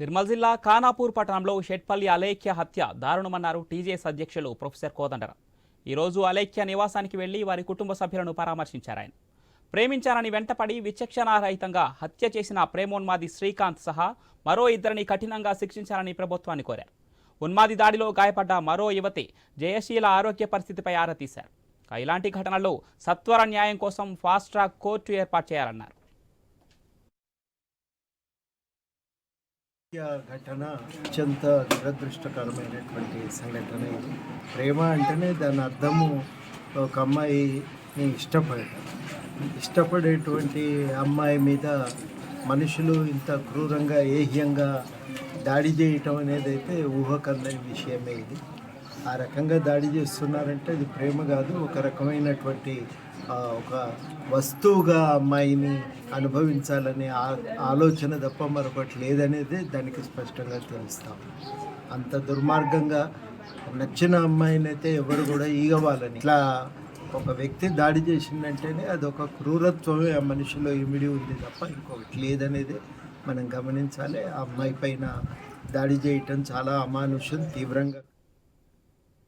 నిర్మల్ జిల్లా ఖానాపూర్ పట్టణంలో షెట్పల్లి అలేఖ్య హత్య దారుణమన్నారు టీజేఎస్ అధ్యక్షులు ప్రొఫెసర్ కోదండరాం. ఈరోజు అలేఖ్య నివాసానికి వెళ్ళి వారి కుటుంబ సభ్యులను పరామర్శించారు ఆయన. ప్రేమించారని వెంటపడి విచక్షణారహితంగా హత్య చేసిన ప్రేమోన్మాది శ్రీకాంత్ సహా మరో ఇద్దరిని కఠినంగా శిక్షించాలని ప్రభుత్వాన్ని కోరారు. ఉన్మాది దాడిలో గాయపడ్డ మరో యువతి జయశీల ఆరోగ్య పరిస్థితిపై ఆరా తీశారు. ఇలాంటి ఘటనలో సత్వర న్యాయం కోసం ఫాస్ట్ ట్రాక్ కోర్టు ఏర్పాటు చేయాలన్నారు. ఘటన అత్యంత దురదృష్టకరమైనటువంటి సంఘటన ఇది. ప్రేమ అంటేనే దాని అర్థము ఒక అమ్మాయిని ఇష్టపడటం. ఇష్టపడేటువంటి అమ్మాయి మీద మనుషులు ఇంత క్రూరంగా ఏహ్యంగా దాడి చేయటం అనేది అయితే ఊహకందని విషయమే ఇది. ఆ రకంగా దాడి చేస్తున్నారంటే అది ప్రేమ కాదు ఒక రకమైనటువంటి ఒక వస్తువుగా అమ్మాయిని అనుభవించాలనే ఆ- ఆలోచన తప్ప మరొకటి లేదనేది దానికి స్పష్టంగా తెలుస్తాం. అంత దుర్మార్గంగా నచ్చిన అమ్మాయిని అయితే ఎవరు కూడా ఈగవాలని. ఇట్లా ఒక వ్యక్తి దాడి చేసిందంటేనే అది ఒక క్రూరత్వమే ఆ మనిషిలో ఇమిడి ఉంది తప్ప ఇంకొకటి లేదనేది మనం గమనించాలి. ఆ అమ్మాయి పైన దాడి చేయటం చాలా అమానుషం తీవ్రంగా